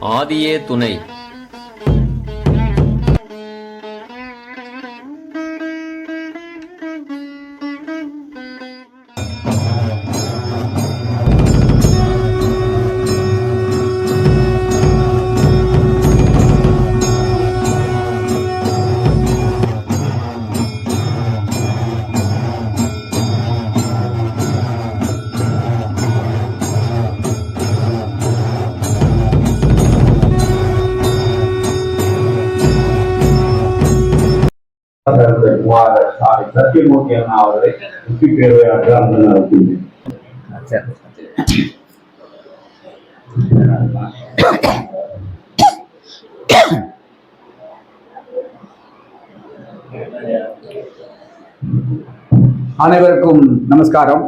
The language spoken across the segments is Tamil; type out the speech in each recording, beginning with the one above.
ஆதியே துணை. சாரி சத்தியமூர்த்தி அண்ணா அவர்களை வெற்றி பேரவையாக அந்த நடத்தினேன் அனைவருக்கும் நமஸ்காரம்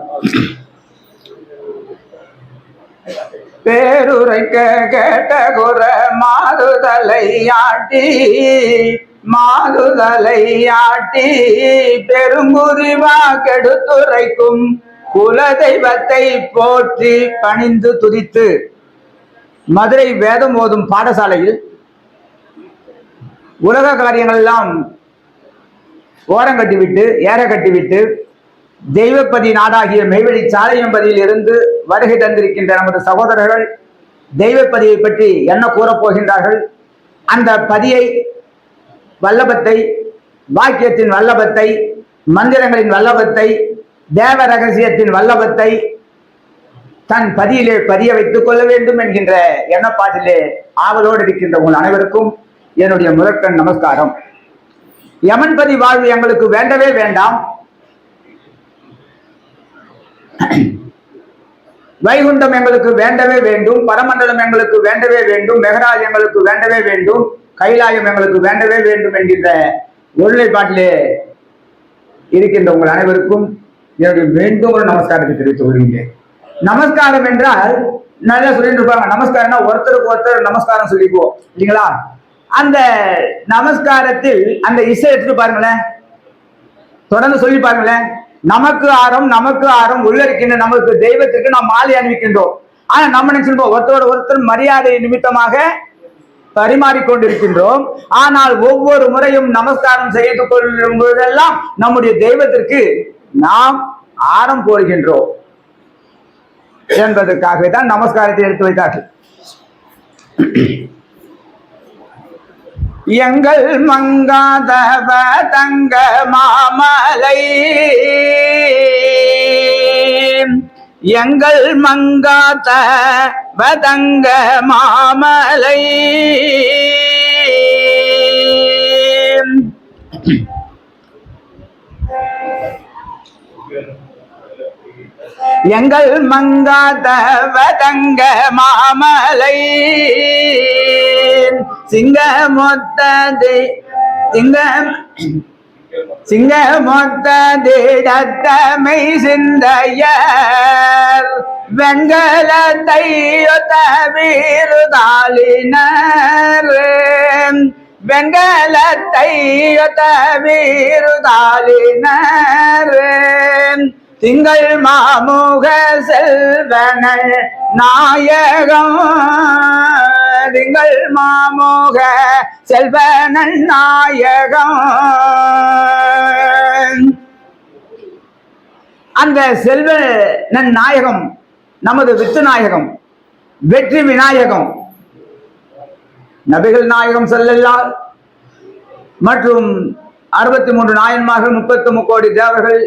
பேருரைக்க கேட்ட குர மாறுதலை ஆட்டி மாதுதலை ஆட்டி பெருங்குறிவா கெடுத்துரைக்கும் குல தெய்வத்தை போற்றி பணிந்து துதித்து. மதுரை வேதம் ஓதும் பாடசாலையில் உலக காரியங்கள் எல்லாம் ஓரம் கட்டிவிட்டு ஏற கட்டிவிட்டு தெய்வப்பதி நாடாகிய மெய்வெளி சாலையம்பதியில் இருந்து வருகை தந்திருக்கின்ற நமது சகோதரர்கள் தெய்வப்பதியை பற்றி என்ன கூறப் போகின்றார்கள்? அந்த பதியை வல்லபத்தை வாக்கியத்தின் வல்லபத்தை மந்திரங்களின் வல்லபத்தை தேவ ரகசியத்தின் வல்லபத்தை தன் பதியிலே பதிய வைத்துக் கொள்ள வேண்டும் என்கின்ற எண்ணப்பாட்டிலே ஆவலோடு இருக்கின்ற உங்கள் அனைவருக்கும் என்னுடைய முதற்கண் நமஸ்காரம். யமன்பதி வாழ்வு எங்களுக்கு வேண்டவே வேண்டாம். வைகுண்டம் எங்களுக்கு வேண்டவே வேண்டும். பரமண்டலம் எங்களுக்கு வேண்டவே வேண்டும். மெகராஜ் எங்களுக்கு வேண்டவே வேண்டும். கைலாயம் எங்களுக்கு வேண்டவே வேண்டும் என்கின்ற ஒருநிலைப்பாட்டிலே இருக்கின்ற உங்கள் அனைவருக்கும் என்னுடைய மீண்டும் ஒரு நமஸ்காரத்தை தெரிவித்துக் கொள்கின்றேன். நமஸ்காரம் என்றால் நல்லா சொல்லிட்டு இருப்பாங்க நமஸ்காரம்னா ஒருத்தருக்கு ஒருத்தர் நமஸ்காரம் சொல்லிக்குவோம் இல்லைங்களா? அந்த நமஸ்காரத்தில் அந்த இசை எடுத்துட்டு பாருங்களேன். தொடர்ந்து சொல்லி பாருங்களேன். நமக்கு ஆரம் நமக்கு ஆரம் உள்ள இருக்கின்ற நமக்கு தெய்வத்திற்கு நாம் மாலை அணிவிக்கின்றோம். ஆனா நம்ம நினைச்சிருப்போம்? ஒருத்தரோட ஒருத்தர் மரியாதை நிமித்தமாக பரிமாறிக்கொண்டிருக்கின்றோம். ஆனால் ஒவ்வொரு முறையும் நமஸ்காரம் செய்து கொள்ளும் போதெல்லாம் நம்முடைய தெய்வத்திற்கு நாம் ஆரம் போடுகின்றோம். என்பதற்காகவே தான் நமஸ்காரத்தை எடுத்து வைத்தார்கள். எங்கள் மங்காதவ தங்க மாமலை எங்கள் மங்காத வதங்க மாமலை. எங்கள் மங்காத வதங்க மாமலை. சிங்க மொத்தது சிங்க சிங்க மொத்ததிடத்தமை சிந்தையர் வெண்கலத்தை ஒத்த வீருதாலினர் வெண்கலத்தை ஒத்த திங்கள் மாமுக செல்வனள் நாயகம். திங்கள் மாமோக செல்வ நாயகம் அந்த செல்வ நாயகம் நமது வித்து நாயகம் வெற்றி விநாயகம். நபிகள் நாயகம் செல்லல்லால் மற்றும் அறுபத்தி மூன்று நாயன்மார்கள் முப்பத்தி முக்கோடி தேவர்கள்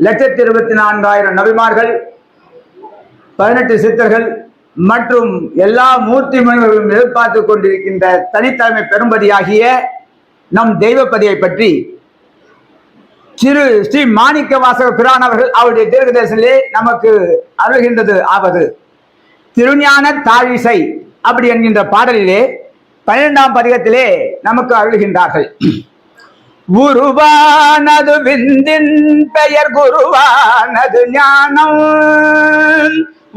லட்சத்தி இருபத்தி நான்காயிரம் நபிமார்கள் பதினெட்டு சித்தர்கள் மற்றும் எல்லா மூர்த்தி மனிதர்களும் எதிர்பார்த்து கொண்டிருக்கின்ற தனித்தலைமை பெரும்பதியாகிய நம் தெய்வப்பதியை பற்றி திரு ஸ்ரீ மாணிக்க வாசக பிரான் அவர்கள் அவருடைய தீர்க்கதேசத்திலே நமக்கு அருள்கின்றது ஆவது. திருஞான தாழிசை அப்படி என்கின்ற பாடலிலே பன்னிரெண்டாம் பதிகத்திலே நமக்கு அருள்கின்றார்கள். உருவானது விந்தின் பெயர் குருவானது ஞானம்.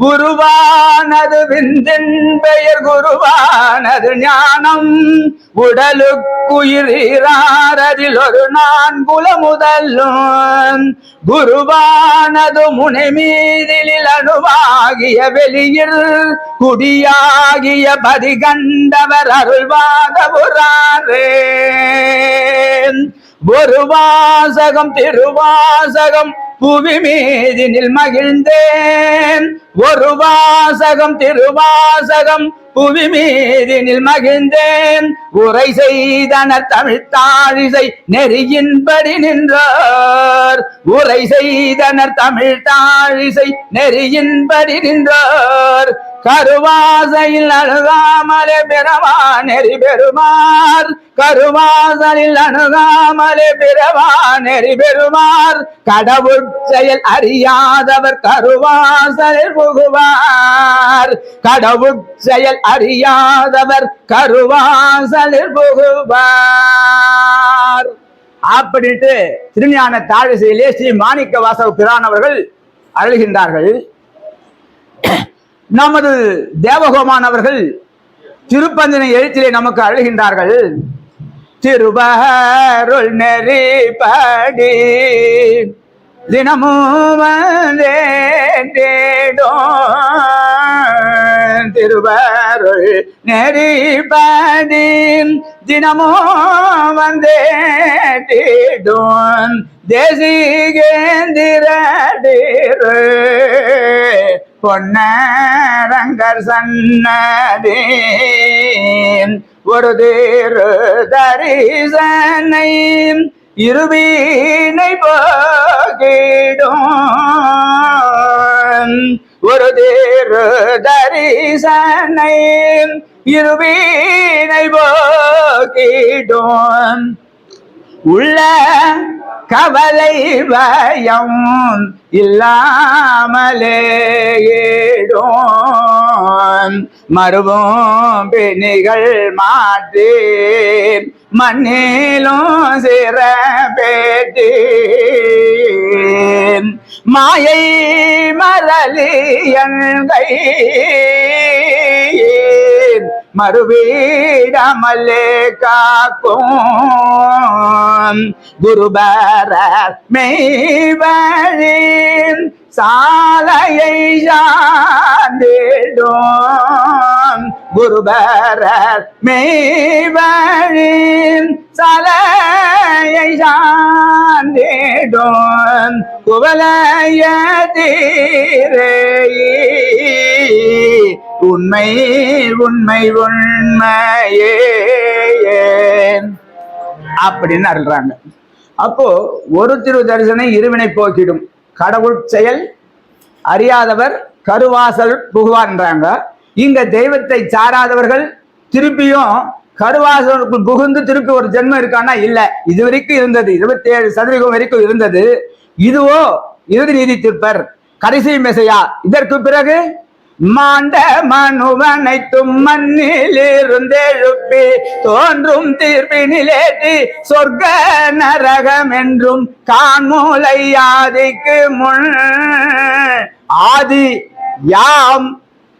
குருவானது விந்தின் பெயர் குருவானது ஞானம். உடலுக்குயிராரதில் ஒரு நான்குல முதலும் குருவானது முனை மீதிலில் அணுவாகிய வெளியில். குடியாகிய பதிகண்டவர் கண்டவர் அருள்வாதபுராரே ஒரு வாசகம் திருவாசகம் புவி மீதினில் மகிழ்ந்தேன். ஒரு வாசகம் திருவாசகம் புவி மீதினில் மகிழ்ந்தேன். உரை செய்தனர் தமிழ்த்தாழிசை நெறியின்படி நின்றார். உரை செய்தனர் தமிழ்த்தாழிசை நெறியின்படி நின்றார். கருவாசையில் அணுகாமலே பிறவா நெறி பெறுமார். கருவாசலில் அணுகாமலே பிறவா நெறி பெறுமார். கடவுள் செயல் அறியாதவர் கருவாசலில் புகுவார். கடவுள் செயல் அறியாதவர் கருவாசலில் புகுவார். அப்படின்ட்டு திருஞான தாழிசையிலே ஸ்ரீ மாணிக்க வாசவ பிரானவர்கள் அழுகின்றார்கள் நமது தேவகோமானவர்கள் திருப்பந்தினை எழுத்திலே நமக்கு அழுகின்றார்கள் திருவருள் நெறிப்படி தினமும் வந்தேடோம் திருவருள் நெறிப்படி தினமும் வந்தேடும் தேசிகேந்திரடிரு பொன்னரங்கர் சன்னதி. ஒரு தேரு தரிசனை இருவீனை பகிடும். ஒரு தேரு தரிசனை இருவீனை போகிடும். உள்ள கவலை பயம் இல்லாமலே ஏடும் மறுவும் பிணிகள் மாற்றி. மண்ணிலும் சிற பேட்டி மாயை மரலியன்கை மறுவீடமல்லே காக்கும்? குருபர மெய்வழி சாலையை சார்ந்திடும். குருபர மெய்வழி சாலையை சார்ந்திடும். குவலைய உண்மை உண்மை உண்மையே அப்படின்னு அருள்றாங்க. அப்போ ஒரு திரு தரிசனம் இருவினை போக்கிடும். கடவுள் செயல் அறியாதவர் கருவாசல் புகுவான்றாங்க. இங்க தெய்வத்தை சாராதவர்கள் திருப்பியும் கருவாசலுக்குள் புகுந்து திருப்பி ஒரு ஜென்மம் இருக்கான்னா? இல்லை. இது வரைக்கும் இருந்தது. இருபத்தி ஏழு சதவீதம் வரைக்கும் இருந்தது. இதுவோ இறுதி நீதி தீர்ப்பர். கடைசி மெசையா? இதற்கு பிறகு மாண்ட மனுவனைத்தும் மண்ணில் இருந்தெழுப்பி தோன்றும் தீர்ப்பினிலேற்றி சொர்க்க நரகம் என்றும் காண்மூலை ஆதிக்கு முன். ஆதி யாம்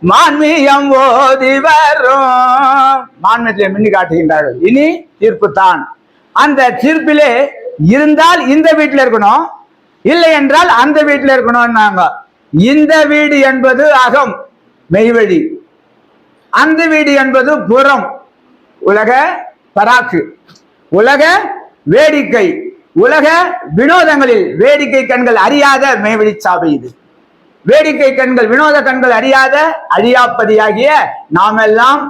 மான்மியம் ஓதி வரும். மான்மியத்திலே மின்னி காட்டுகின்றார்கள். இனி தீர்ப்பு தான் அந்த தீர்ப்பிலே இருந்தால் இந்த வீட்டில் இருக்கணும். இல்லை என்றால் அந்த வீட்டில் இருக்கணும்னாங்க இந்த வீடு என்பது அகம் மெய்வழி. அந்த வீடு என்பது புறம் உலக பராக்கு. உலக வேடிக்கை. உலக வினோதங்களில் வேடிக்கை கண்கள் அறியாத மெய்வழி சாவை இது. வேடிக்கை கண்கள் வினோத கண்கள் அறியாத அழியாப்பதியாகிய நாமெல்லாம்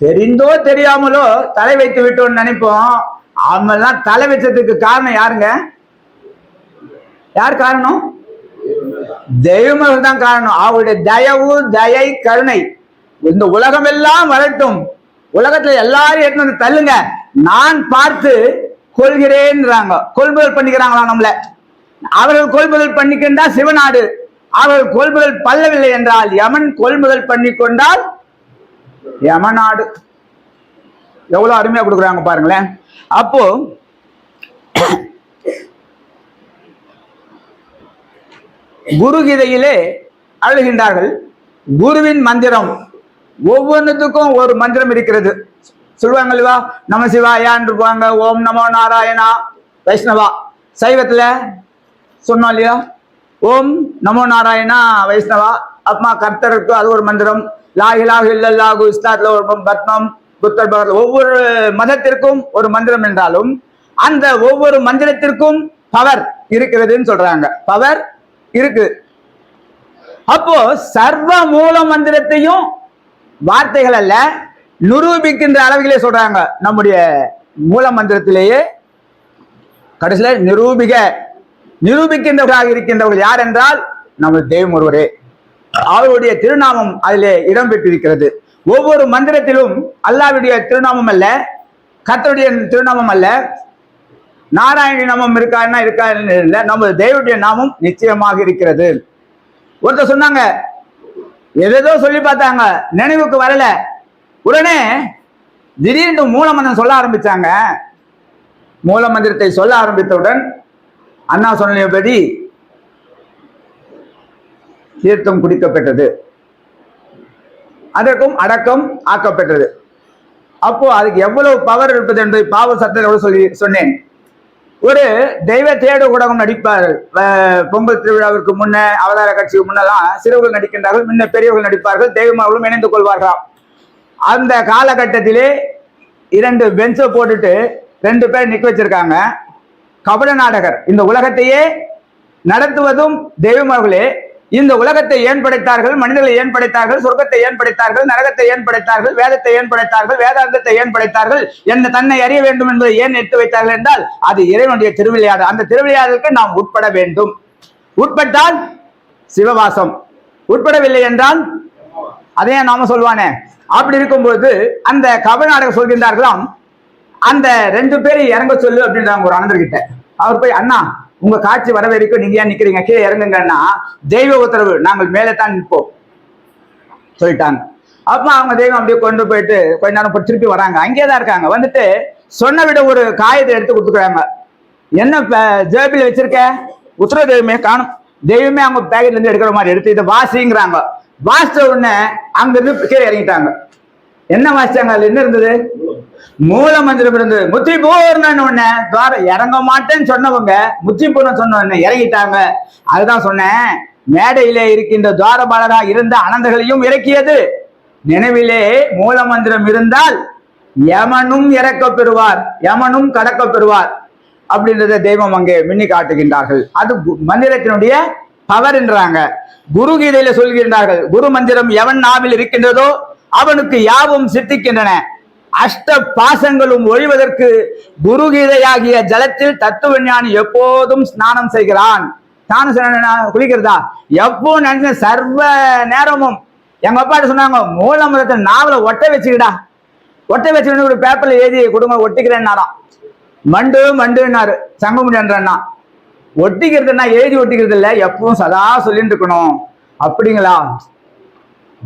தெரிந்தோ தெரியாமலோ தலை வைத்து விட்டோம்னு நினைப்போம். அவங்கெல்லாம் தலை வச்சதுக்கு காரணம் யாருங்க? யார் காரணம்? தெய்வம் தான் காரணம். அவருடைய தயவு தயை கருணை. இந்த உலகம் எல்லாம் வரட்டும். உலகத்துல எல்லாரும் எடுத்து வந்து தள்ளுங்க. நான் பார்த்து கொள்கிறேன்றாங்க. கொள்முதல் பண்ணிக்கிறாங்களா நம்மள? அவர்கள் கொள்முதல் பண்ணிக்கின்றா சிவநாடு. அவர்கள் கொள்முதல் பல்லவில்லை என்றால் யமன் கொள்முதல் பண்ணி கொண்டால் யமநாடு. எவ்வளவு அருமையா கொடுக்குறாங்க பாருங்களேன். அப்போ குருகீதையிலே அழுகின்றார்கள். குருவின் மந்திரம் ஒவ்வொன்றுத்துக்கும் ஒரு மந்திரம் இருக்கிறது. சொல்லுவாங்க இல்லவா? நம சிவாயான்னு இருப்பாங்க ஓம் நமோ நாராயணா. வைஷ்ணவா. சைவத்துல சொன்னோம் இல்லையா? ஓம் நமோ நாராயணா வைஷ்ணவா. அப்மா கர்த்தருக்கு அது ஒரு மந்திரம். லாஹிலாஹ் இல்லல்லாஹு இஸ்லாத்துல ஒரு பத்மம் புத்தர் பகவத் ஒவ்வொரு மதத்திற்கும் ஒரு மந்திரம் என்றாலும் அந்த ஒவ்வொரு மந்திரத்திற்கும் பவர் இருக்கிறதுன்னு சொல்றாங்க. பவர் இருக்கு. அப்போ சர்வ மூல மந்திரத்தையும் வார்த்தைகள் அல்ல நிரூபிக்கின்ற அளவிலே சொல்றாங்க. நம்முடைய மூல மந்திரத்திலேயே கடைசியில நிரூபிக நிரூபிக்கின்றவர்களாக இருக்கின்றவர்கள் யார் என்றால் நமது தெய்வம் ஒருவரே. அவருடைய திருநாமம் அதிலே இடம் பெற்றிருக்கிறது ஒவ்வொரு மந்திரத்திலும் அல்லாவுடைய திருநாமம் அல்ல கத்தருடைய திருநாமம் அல்ல நாராயணி நாமம் இருக்காருன்னா இருக்கா இல்லை. நமது தெய்வடைய நாமம் நிச்சயமாக இருக்கிறது. ஒருத்தர் சொன்னாங்க எதேதோ சொல்லி பார்த்தாங்க நினைவுக்கு வரல. உடனே திடீர்னு மூலமந்திரம் சொல்ல ஆரம்பிச்சாங்க. மூலமந்திரத்தை சொல்ல ஆரம்பித்தவுடன் அண்ணா சொன்னபடி தீர்த்தம் குடிக்கப்பட்டது அதற்கும் அடக்கம் ஆக்கப்பட்டது அப்போ அதுக்கு எவ்வளவு பவர் இருப்பது என்பதை பாவ சத்தத்தோடு சொல்லி சொன்னேன். ஒரு தெய்வ தேடு ஊடகம் நடிப்பார்கள் பொங்கல் திருவிழாவிற்கு முன்ன அவதார கட்சிக்கு முன்னெல்லாம் சிறுவர்கள் நடிக்கின்றார்கள். முன்ன பெரியவர்கள் நடிப்பார்கள். தெய்வமார்களும் இணைந்து கொள்வார்களாம். அந்த காலகட்டத்திலே இரண்டு பெஞ்சை போட்டுட்டு ரெண்டு பேர் நிக்க வச்சிருக்காங்க. கபட நாடகர். இந்த உலகத்தையே நடத்துவதும் தெய்வமார்களே. இந்த உலகத்தை ஏன் படைத்தார்கள் மனிதர்களை ஏன் படைத்தார்கள் சொர்க்கத்தை ஏன் படைத்தார்கள் நரகத்தை ஏன் படைத்தார்கள் வேதத்தை ஏன் படைத்தார்கள் வேதாந்தத்தை ஏன் படைத்தார்கள் என்ன தன்னை அறிய வேண்டும் என்பதை ஏன் எடுத்து வைத்தார்கள் என்றால் அது இறைவனுடைய திருவிளையாடல். அந்த திருவிளையாடலுக்கு நாம் உட்பட வேண்டும். உட்பட்டால் சிவவாசம். உட்படவில்லை என்றால் அதே நாம சொல்வானே. அப்படி இருக்கும்போது அந்த கபநாடகம் சொல்கின்றார்களாம் அந்த ரெண்டு பேரும் இறங்க சொல்லு அப்படின்றாங்க ஒரு அனந்தர்கிட்ட. அவர் போய் அண்ணா உங்க காட்சி வர வரைக்கும் நீங்க ஏன் நிக்கிறீங்க? கீழே இறங்குங்கன்னா தெய்வ உத்தரவு. நாங்கள் மேலே தான் நிற்போம். சொல்லிட்டாங்க. அப்ப அவங்க தெய்வம் அப்படியே கொண்டு போயிட்டு கொஞ்ச நேரம் திருப்பி வராங்க. அங்கேயே தான் இருக்காங்க. வந்துட்டு சொன்ன விட ஒரு காயத்தை எடுத்து கொடுத்துக்கிறாங்க. என்ன ஜேபியில் ஜேபில் வச்சிருக்க? உத்தர தெய்வமே காணும். தெய்வமே அவங்க பேக்கெட்ல இருந்து எடுக்கிற மாதிரி எடுத்து இதை வாசிங்கிறாங்க. வாசிச்ச உடனே அங்க இருந்து கீழே இறங்கிட்டாங்க. என்ன வாசிச்சாங்க? அதுல என்ன இருந்தது? மூல மந்திரம் இருந்தது முத்தி பூர்ணன்னு உடனே துவாரம் இறங்க மாட்டேன்னு சொன்னவங்க முத்தி பூர்ணம் சொன்ன இறங்கிட்டாங்க. அதுதான் சொன்னேன். மேடையிலே இருக்கின்ற துவாரபாலரா இருந்த அனந்தர்களையும் இறக்கியது. நினைவிலே மூல மந்திரம் இருந்தால் யமனும் இறக்க பெறுவார் யமனும் கடக்க பெறுவார் அப்படின்றத தெய்வம் அங்கே மின்னி காட்டுகின்றார்கள். அது மந்திரத்தினுடைய பவர் என்றாங்க. குரு கீதையில சொல்கின்றார்கள் குரு மந்திரம் எவன் நாவில் இருக்கின்றதோ அவனுக்கு யாவும் சித்திக்கின்றன. அஷ்ட பாசங்களும் ஒழிவதற்கு குருகீதையாகிய ஜலத்தில் தத்துவ ஞானி எப்போதும் ஸ்நானம் செய்கிறான். ஸ்நானம் செய்யணும் குளிக்கிறதா? எப்போ நினைச்ச சர்வ நேரமும் எங்க அப்பாட்ட சொன்னாங்க மூலமுதத்தை நாவல ஒட்ட வச்சுக்கிடா. ஒட்ட வச்சுக்கிட்டு ஒரு பேப்பர்ல எழுதி கொடுங்க ஒட்டிக்கிறேன்னாராம். மண்டு மண்டுன்னாரு சங்கமுடியன்றா ஒட்டிக்கிறதுனா எழுதி ஒட்டிக்கிறது இல்லை எப்பவும் சதா சொல்லிட்டு இருக்கணும். அப்படிங்களா?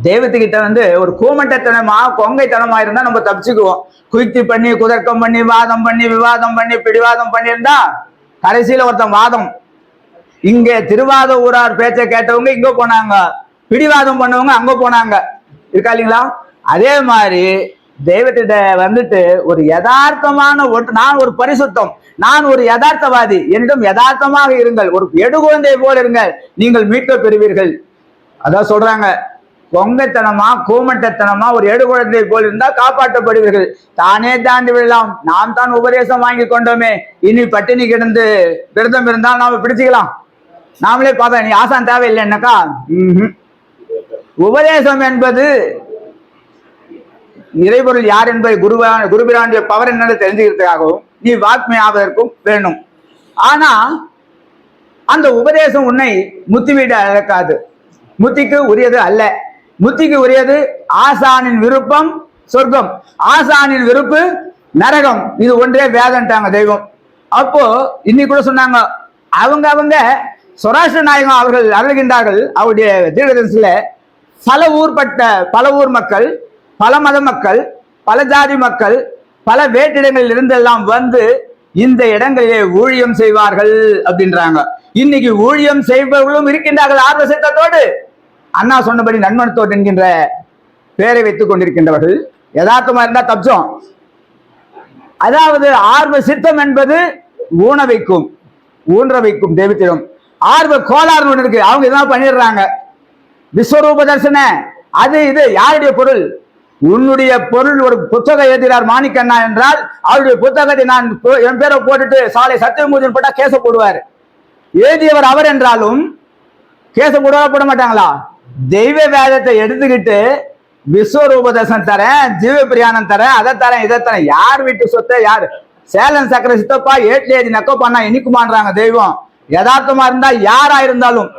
தெய்வத்துக்கிட்ட வந்து ஒரு கூமட்டத்தனமா கொங்கைத்தனமா இருந்தா நம்ம தப்பிச்சுக்குவோம். குயுக்தி பண்ணி குதர்க்கம் பண்ணி வாதம் பண்ணி விவாதம் பண்ணி பிடிவாதம் பண்ணியிருந்தா கடைசியில ஒருத்தன் வாதம். இங்க திருவாத ஊரார் பேச்சை கேட்டவங்க இங்க போனாங்க. பிடிவாதம் பண்ணவங்க அங்க போனாங்க. இருக்கா இல்லைங்களா? அதே மாதிரி தெய்வத்திட்ட வந்துட்டு ஒரு யதார்த்தமான ஒட்டு நான் ஒரு பரிசுத்தம் நான் ஒரு யதார்த்தவாதி என்னிடம் யதார்த்தமாக இருங்கள். ஒரு எடுகுழந்தை போல் இருங்கள். நீங்கள் மீட்க பெறுவீர்கள். அதான் சொல்றாங்க. பொங்கத்தனமா கூமட்டத்தனமா ஒரு எடுகுழந்தை போல் இருந்தால் காப்பாற்றப்படுவீர்கள். தானே தாண்டி விடலாம். நாம் தான் உபதேசம் வாங்கி கொண்டோமே. இனி பட்டினி கிடந்து விரதம் இருந்தால் நாம பிடிச்சிக்கலாம். நாமளே பார்த்தோம் நீ ஆசான் தேவையில்லைன்னாக்கா ம்ஹும். உபதேசம் என்பது இறைபொருள் யார் என்பதை குருவா குருபிரானுடைய பவர் என்னன்னு தெரிஞ்சுக்கிறதுக்காகவும் நீ வாக்மை ஆவதற்கும் வேணும். ஆனா அந்த உபதேசம் உன்னை முத்தி வீடு அழக்காது முத்திக்கு உரியது அல்ல. முத்திக்கு உரியது ஆசானின் விருப்பம் சொர்க்கம். ஆசானின் விருப்பு நரகம். இது ஒன்றே வேதன்ட்டாங்க தெய்வம். அப்போ இன்னைக்கு கூட சொன்னாங்க அவங்க அவங்க சொராஷ்டிர நாயகம் அவர்கள் அருள்கின்றார்கள் அவருடைய தீர்க்கதரிசில பல ஊர்பட்ட பல ஊர் மக்கள் பல மத மக்கள் பல ஜாதி மக்கள் பல வேற்றிடங்களில் இருந்தெல்லாம் வந்து இந்த இடங்களிலே ஊழியம் செய்வார்கள் அப்படின்றாங்க. இன்னைக்கு ஊழியம் செய்பவர்களும் இருக்கின்றார்கள் ஆர்வ சித்தத்தோடு. அண்ணா சொன்னபடி நன்மனத்தோடு என்கின்ற பெயரை வைத்துக் கொண்டிருக்கின்றவர்கள். யதார்த்தமா இருந்தா தப்சம். அதாவது ஆர்வ சித்தம் என்பது ஊன வைக்கும் ஊன்ற வைக்கும் தெய்வத்திடம். ஆர்வ கோளாறு ஒன்று இருக்கு. அவங்க இதெல்லாம் பண்ணிடுறாங்க. விஸ்வரூப தரிசன. அது இது யாருடைய பொருள்? உன்னுடைய பொருள் ஒரு புத்தகம் எழுதினார் மாணிக்கண்ணா என்றால் அவருடைய புத்தகத்தை நான் என் பேரை போட்டுட்டு சாலை சத்தியமூர்த்தி போட்டா கேச போடுவார். எழுதியவர் அவர் என்றாலும் கேச போடுவா போட மாட்டாங்களா? தெய்வ வேதத்தை எடுத்துக்கிட்டு விஸ்வரூபதர்சனம் தரேன் ஜீவ பிரியாணம் தரேன் அதை தரேன் இதை தரேன். யார் வீட்டு சொத்தை? யார்? சேலம் சக்கர சித்தப்பா ஏட்லேதி நக்கோ பண்ணா இனிக்குமான்றாங்க தெய்வம். யதார்த்தமா இருந்தா யாரா இருந்தாலும்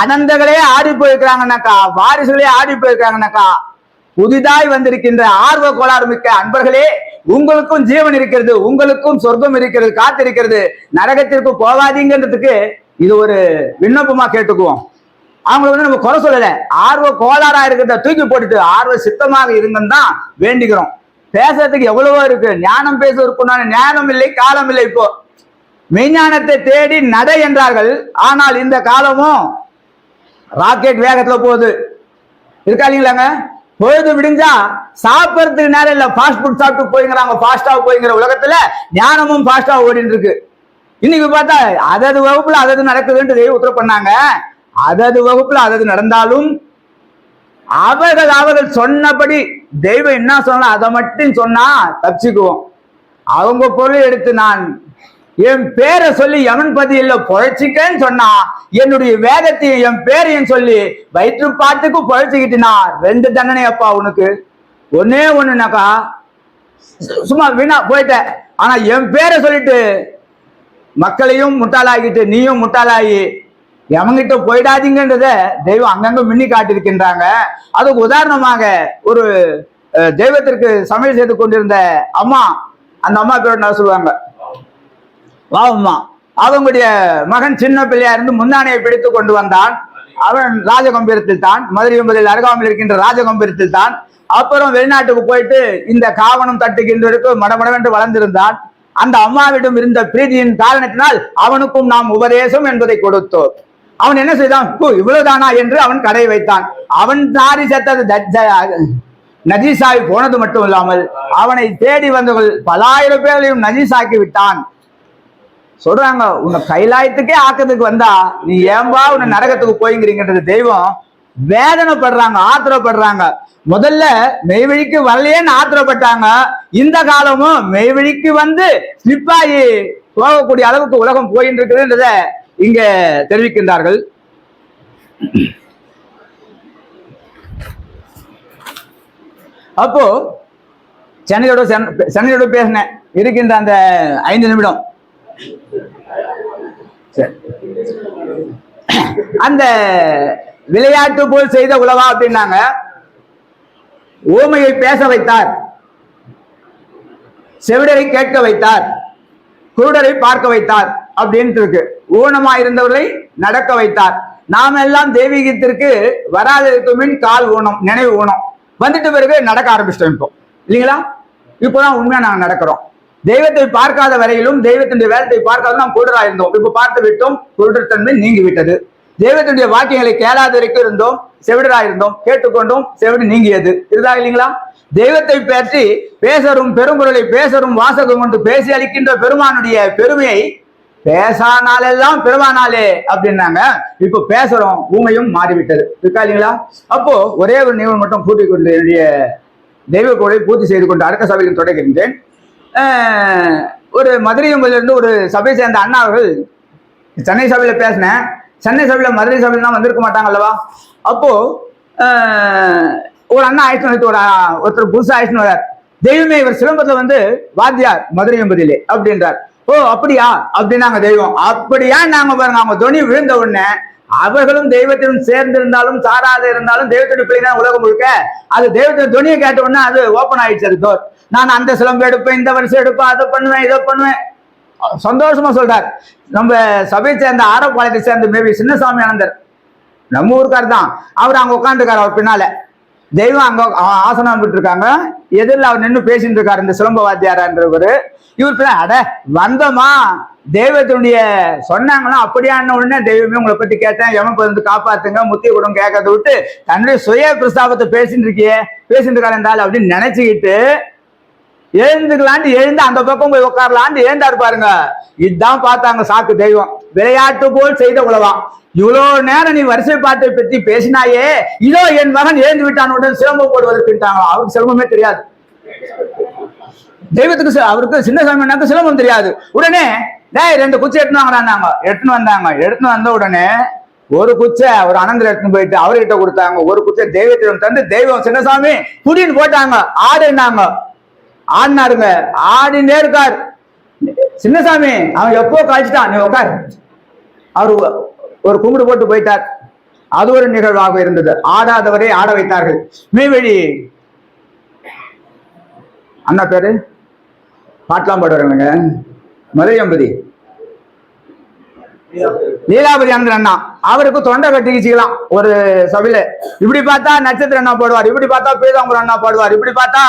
அனந்தகளே ஆடி போயிருக்கிறாங்கன்னாக்கா வாரிசுகளே ஆடி போயிருக்காங்கன்னாக்கா புதிதாய் வந்திருக்கின்ற ஆர்வ கோளாறு மிக்க அன்பர்களே உங்களுக்கும் ஜீவன் இருக்கிறது உங்களுக்கும் சொர்க்கம் இருக்கிறது காத்திருக்கிறது. நரகத்திற்கு போகாதீங்கன்றதுக்கு இது ஒரு விண்ணப்பமா கேட்டுக்குவோம். அவங்கள வந்து நம்ம குறை சொல்லல. ஆர்வ கோளாறா இருக்கிறத தூக்கி போட்டுட்டு ஆர்வ சித்தமாக இருங்கன்னு தான் வேண்டிக்கிறோம் பேசுறதுக்கு எவ்வளவோ இருக்கு. ஞானம் பேசுவதற்குண்டான ஞானம் இல்லை காலம் இல்லை இப்போ. மெய்ஞானத்தை தேடி நட என்றார்கள். ஆனால் இந்த காலமும் ராக்கெட் வேகத்துல போகுது. இருக்கா இல்லைங்களாங்க பொழுது விடிஞ்சா சாப்பிட்றதுக்கு நேரம் இல்ல. ஃபாஸ்ட் ஃபுட் சாப்பிட்டு போய்ங்கிறாங்க. ஃபாஸ்டா போய்ங்கிற உலகத்துல ஞானமும் ஃபாஸ்டா ஓடிட்டு இருக்கு. இன்னைக்கு பார்த்தா அதது வகுப்புல அதது நடக்குதுன்ட்டு தெய்வம் உத்தரவு பண்ணாங்க. அதது வகுப்புல அதது நடந்தாலும் அவர்கள் அவர்கள் சொன்னபடி தெய்வம் என்ன சொன்னா அதை மட்டும் சொன்னா தப்பிச்சுக்குவோம். அவங்க பொருள் எடுத்து நான் என் பேரை சொல்லி எவன் பதியில் பொழைச்சிக்கன்னு சொன்னா என்னுடைய வேதத்தையும் என் பேரையும் சொல்லி வயிற்று பாட்டுக்கு பொழைச்சிக்கிட்டினா ரெண்டு தண்டனை அப்பா உனக்கு. ஒன்னே ஒண்ணுனாக்கா சு- சும்மா வீணா போயிட்ட. ஆனா என் பேரை சொல்லிட்டு மக்களையும் முட்டாளாகிட்டு நீயும் முட்டாளாகி எவங்கிட்ட போயிடாதீங்கன்றத தெய்வம் அங்கங்க மின்னி காட்டியிருக்கின்றாங்க. அதுக்கு உதாரணமாக ஒரு தெய்வத்திற்கு சமையல் செய்து கொண்டிருந்த அம்மா அந்த அம்மா பேர் என்ன சொல்லுவாங்க. வா அம்மா. அவங்களுடைய மகன் சின்ன பிள்ளையா இருந்து முந்தானையை பிடித்து கொண்டு வந்தான். அவன் ராஜகம்பீரத்தில் தான் மதுரை என்பதில் அருகாமல் இருக்கின்ற ராஜகம்பீரத்தில் தான். அப்புறம் வெளிநாட்டுக்கு போயிட்டு இந்த காவணம் தட்டுகின்றவருக்கு மடமடவென்று வளர்ந்திருந்தான். அந்த அம்மாவிடம் இருந்த பிரீதியின் காரணத்தினால் அவனுக்கும் நாம் உபதேசம் என்பதை கொடுத்தோம். அவன் என்ன செய்தான்? ஓ இவ்வளவுதானா? என்று அவன் கடை வைத்தான். அவன் தாரி செத்தது நஜீசாய் போனது மட்டும் இல்லாமல் அவனை தேடி வந்தவர்கள் பலாயிரம் பேர்களையும் நஜீசாக்கி விட்டான். சொல்றாங்க உன்னை கைலாயத்துக்கே ஆக்கத்துக்கு வந்தா நீ ஏன்பா உன்னை நரகத்துக்கு போய்ங்கிறீங்கன்றது தெய்வம் வேதனைப்படுறாங்க ஆத்திரப்படுறாங்க. முதல்ல மெய்வழிக்கு வரலையேன்னு ஆத்திரப்பட்டாங்க. இந்த காலமும் மெய்வழிக்கு வந்து ஸ்லிப்பாகி போகக்கூடிய அளவுக்கு உலகம் போயின்னு இருக்குதுன்றத இங்க தெரிவிக்கின்றார்கள். அப்போ சென்னையோட சென்- சென்னையோட பேசினேன் இருக்கின்ற அந்த ஐந்து நிமிடம். அந்த விளையாட்டு போல் செய்த உலவா அப்படின்னாங்க. ஊமையை பேச வைத்தார். செவிடரை கேட்க வைத்தார். குருடரை பார்க்க வைத்தார். அப்படின்ட்டு இருக்கு. ஊனமாயிருந்தவர்களை நடக்க வைத்தார். நாம் எல்லாம் தெய்வீகத்திற்கு வராததற்கு மின் கால் ஊனம் நினைவு ஊனம். வந்துட்ட பிறகு நடக்க ஆரம்பிச்சிட்டோம் இப்போ. இல்லைங்களா? இப்போதான் உண்மையா நாங்கள் நடக்கிறோம். தெய்வத்தை பார்க்காத வரையிலும் தெய்வத்தினுடைய வேலத்தை பார்க்காத நாம் குருடரா இருந்தோம். இப்ப பார்த்து விட்டோம் குருடத்தன்மை நீங்கி விட்டது. தெய்வத்தினுடைய வாக்கியங்களை கேளாத வரைக்கும் இருந்தோம் செவிடரா இருந்தோம் கேட்டுக்கொண்டோம் செவிடு நீங்கியது. இருந்தா இல்லைங்களா? தெய்வத்தை பற்றி பேசரும் பெருங்குரலை பேசரும் வாசகம் கொண்டு பேசி அளிக்கின்ற பெருமானுடைய பெருமையை பேசானாலெல்லாம் பிறவானாலே அப்படின்னாங்க. இப்போ பேசுறோம் ஊமையும் மாறிவிட்டது. இருக்கா இல்லைங்களா? அப்போ ஒரே ஒரு நிகழ்வு மட்டும் கூட்டிக் கொண்டு என்னுடைய தெய்வ கோளை பூர்த்தி செய்து கொண்டு அடுத்த சபையில் தொடர்கின்றேன். ஒரு ஒரு மதுரையிலிருந்து ஒரு சபை சேர்ந்த அண்ணா அவர்கள் சென்னை சபையில பேசினேன். சென்னை சபையில மதுரை சபையில தான் வந்திருக்க மாட்டாங்க அல்லவா? அப்போ ஒரு அண்ணா ஆயிடுச்சு ஒரு ஒருத்தர் புதுசா ஆயிடுச்சுன்னு வர்றார் தெய்வமே இவர் சிலம்பத்துல வந்து வாத்தியார் மதுரை என்பதிலே அப்படின்றார். ஓ அப்படியா? அப்படின்னாங்க தெய்வம். அப்படியா? நாங்க பாருங்க அவங்க துணி விழுந்த உடனே அவர்களும் தெய்வத்திலும் சேர்ந்திருந்தாலும் சாராத இருந்தாலும் தெய்வத்தின் பிள்ளை தான் உலகம் முழுக்க. அது தெய்வத்தின் துணியை கேட்ட உடனே அது ஓப்பன் ஆயிடுச்சு அது door. நான் அந்த சிலம்பு எடுப்பேன் இந்த வருஷம் எடுப்பேன் அதை பண்ணுவேன் இதை பண்ணுவேன். சந்தோஷமா சொல்றார். நம்ம சபையை சேர்ந்த ஆரப்பாளையத்தை சேர்ந்த மேபி சின்னசாமி ஆனந்தர். நம்ம ஊருக்கார் தான். அவர் அங்க உட்காந்துருக்காரு அவர் பின்னால. தெய்வம் அங்க ஆசனம் விட்டு இருக்காங்க எதிரில் அவர் நின்று பேசிட்டு இருக்காரு இந்த சிலம்ப வாத்தியாரன்றவர். இவர் அட வந்தமா? தெய்வத்தினுடைய சொன்னாங்களோ? அப்படியான உடனே தெய்வமே உங்களை பத்தி கேட்டேன். எவன் வந்து காப்பாத்துங்க. முத்திய குடம் கேட்கறத விட்டு தன்னுடைய சுய பிரஸ்தாபத்தை பேசிட்டு இருக்கியே பேசிட்டு இருக்காரு அப்படின்னு நினைச்சுக்கிட்டு எழுந்துக்கலான்னு எழுந்து அந்த பக்கம் போய் உட்காரலான்னு எழுந்தாரு பாருங்க. இதுதான் பார்த்தாங்க சாக்கு தெய்வம். விளையாட்டு போல் செய்த உலகம். இவ்வளோ நேரம் நீ வரிசை பாட்டை பற்றி பேசினாயே இதோ என் மகன் எழுந்து விட்டான் உடனே சிலம்பம் போடுவதற்குட்டாங்க அவருக்கு சிரமமே தெரியாது. தெய்வத்துக்கு அவருக்கு சின்ன சாமினாக்க சிலம்பம் தெரியாது. உடனே டேய் ரெண்டு குச்சி எடுத்துன்னு வாங்கடான்னாங்க எடுத்துன்னு வந்தாங்க. எடுத்துன்னு வந்த உடனே ஒரு குச்சை ஒரு அனந்தர் எடுத்துன்னு போயிட்டு அவர்கிட்ட கொடுத்தாங்க. ஒரு குச்சை தெய்வத்திடம் தந்து தெய்வம் சின்னசாமி குடின்னு போட்டாங்க. ஆடுனாங்க ஆடினாருங்க. ஆடினே இருக்கார். சின்னசாமி அவன் எப்போ காய்ச்சிட்டான் நீ உட்கார் அவர் ஒரு கும்பிடு போட்டு போயிட்டார். அது ஒரு நிகழ்வாக இருந்தது. ஆடாதவரை ஆட வைத்தார்கள். மெய்வழி அண்ணா பேரு? பாட்டெல்லாம் பாடுவாருங்க மதுரையம்பதி. லீலாபதி அந்த அண்ணா. அவருக்கு தொண்டை கட்டிக்கிச்சுக்கலாம் ஒரு சபையில. இப்படி பார்த்தா நட்சத்திர அண்ணா பாடுவார். இப்படி பார்த்தா பேதாம்பரம் அண்ணா பாடுவார். இப்படி பார்த்தா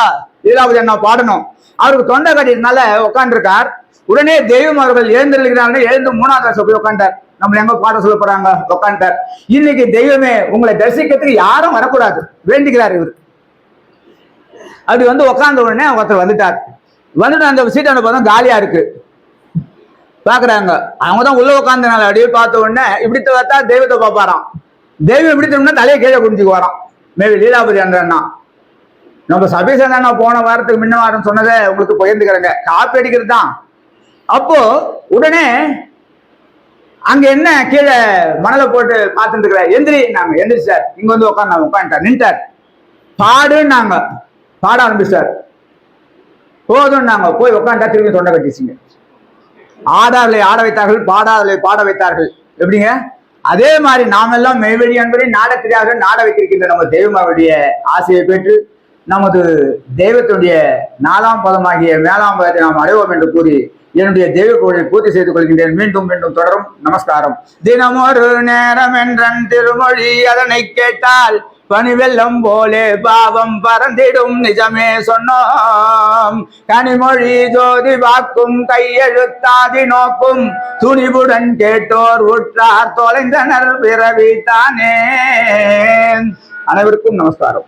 லீலாபதி அண்ணா பாடணும். அவருக்கு தொண்டை கட்டினால உட்காந்துருக்கார் உடனே தெய்வம் அவர்கள் எழுந்திருக்கிறாங்க. எழுந்து மூணாவது வருஷம் போய் உட்காந்துட்டார் நம்மள எங்க பாட சொல்ல போறாங்க? உட்காந்துட்டார் இன்னைக்கு தெய்வமே உங்களை தரிசிக்கிறதுக்கு யாரும் வரக்கூடாது. வேண்டிக்கிறார் இவர். அப்படி வந்து உட்கார்ந்த உடனே ஒருத்தர் வந்துட்டார். வந்துட்டு அந்த சீட்டான பார்த்தா காலியா இருக்கு. பாக்குறாங்க. அவங்க தான் உள்ள உட்காந்தனால அப்படியே பார்த்த உடனே இப்படி பார்த்தா தெய்வத்தை பார்ப்பாராம். தெய்வம் இப்படி திரும்பினா தலையை கீழே குடிஞ்சுக்கு வரான் மேபி லீலாபதி அண்ணா. நம்ம சபீசன் அண்ணா போன வாரத்துக்கு முன்ன வாரம் சொன்னதை உங்களுக்கு பகிர்ந்துக்கிறேங்க. காப்பி அடிக்கிறது தான். அப்போ உடனே அங்க என்ன கீழே மணலை போட்டு பார்த்துட்டு எந்திரி நாங்க. எந்திரிச்சார் இங்க வந்து உட்காந்து உட்காந்துட்டார் நின்ட்டார் பாடுன்னாங்க. பாட ஆரம்பிச்சார். போதும் நாங்க போய் உட்காந்தா திரும்பி தொண்டை கட்டிச்சிங்க. ஆடாதலை ஆட வைத்தார்கள் பாடாதலை பாட வைத்தார்கள். எப்படிங்க? அதே மாதிரி நாமெல்லாம் மெய்வெளி என்பதை நாட தெரியாத நாட வைத்திருக்கின்ற நம்ம தெய்வமாவுடைய ஆசையை பெற்று நமது தெய்வத்துடைய நாலாம் பதமாகிய மேலாம் பதத்தை நாம் அடைவோம் என்று கூறி என்னுடைய தெய்வ கோழை பூர்த்தி செய்து கொள்கின்றேன். மீண்டும் மீண்டும் தொடரும். நமஸ்காரம். தினமொரு நேரம் என்றன் திருமொழி அதனை கேட்டால் பனிவெல்லம் போலே பாவம் பறந்திடும் நிஜமே சொன்னோம். கனிமொழி ஜோதி வாக்கும் கையெழுத்தாதி நோக்கும். துணிவுடன் கேட்டோர் உற்றார் தொலைந்தனர் பிறவி தானே அனைவருக்கும் நமஸ்காரம்.